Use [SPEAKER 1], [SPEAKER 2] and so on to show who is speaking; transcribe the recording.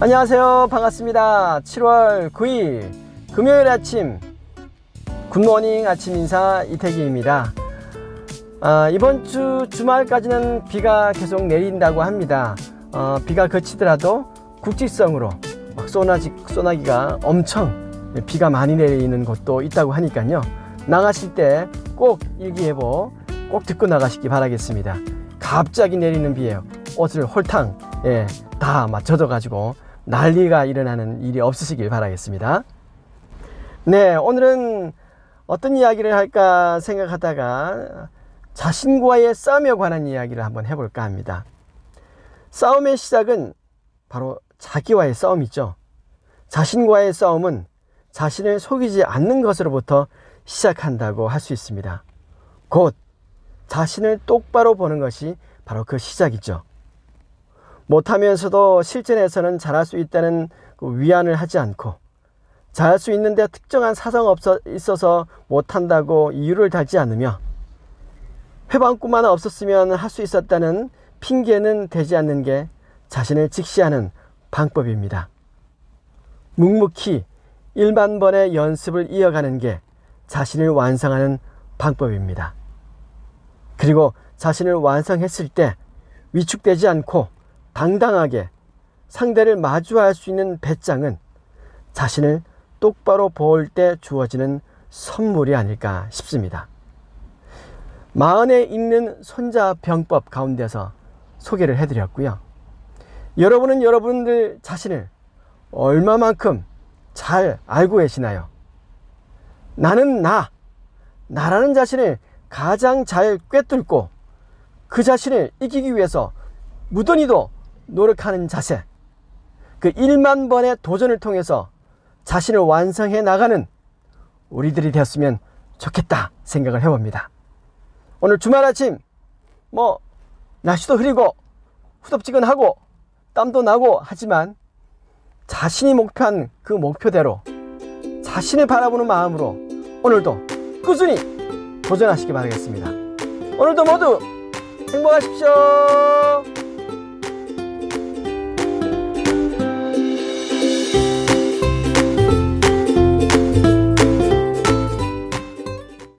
[SPEAKER 1] 안녕하세요. 반갑습니다. 7월 9일 금요일 아침 굿모닝 아침 인사 이태기입니다. 아, 이번 주 주말까지는 비가 계속 내린다고 합니다. 어, 비가 그치더라도 국지성으로 막 쏘나지, 쏘나기가 엄청 비가 많이 내리는 곳도 있다고 하니까요. 나가실 때 꼭 일기예보 꼭 듣고 나가시기 바라겠습니다. 갑자기 내리는 비에 옷을 홀탕 예, 다 젖어가지고 난리가 일어나는 일이 없으시길 바라겠습니다. 네, 오늘은 어떤 이야기를 할까 생각하다가 자신과의 싸움에 관한 이야기를 한번 해볼까 합니다. 싸움의 시작은 바로 자기와의 싸움이죠. 자신과의 싸움은 자신을 속이지 않는 것으로부터 시작한다고 할 수 있습니다. 곧 자신을 똑바로 보는 것이 바로 그 시작이죠. 못하면서도 실전에서는 잘할 수 있다는 그 위안을 하지 않고 잘할 수 있는데 특정한 사정 없어 있어서 못한다고 이유를 달지 않으며 회방구만 없었으면 할 수 있었다는 핑계는 되지 않는 게 자신을 직시하는 방법입니다. 묵묵히 일만 번의 연습을 이어가는 게 자신을 완성하는 방법입니다. 그리고 자신을 완성했을 때 위축되지 않고 당당하게 상대를 마주할 수 있는 배짱은 자신을 똑바로 볼때 주어지는 선물이 아닐까 싶습니다. 마흔에 있는 손자 병법 가운데서 소개를 해드렸고요. 여러분은 여러분들 자신을 얼마만큼 잘 알고 계시나요? 나는 나, 나라는 자신을 가장 잘 꿰뚫고 그 자신을 이기기 위해서 무던히도 노력하는 자세. 그 1만 번의 도전을 통해서 자신을 완성해 나가는 우리들이 되었으면 좋겠다 생각을 해봅니다. 오늘 주말 아침 뭐 날씨도 흐리고 후덥지근하고 땀도 나고 하지만 자신이 목표한 그 목표대로 자신을 바라보는 마음으로 오늘도 꾸준히 도전하시기 바라겠습니다. 오늘도 모두 행복하십시오.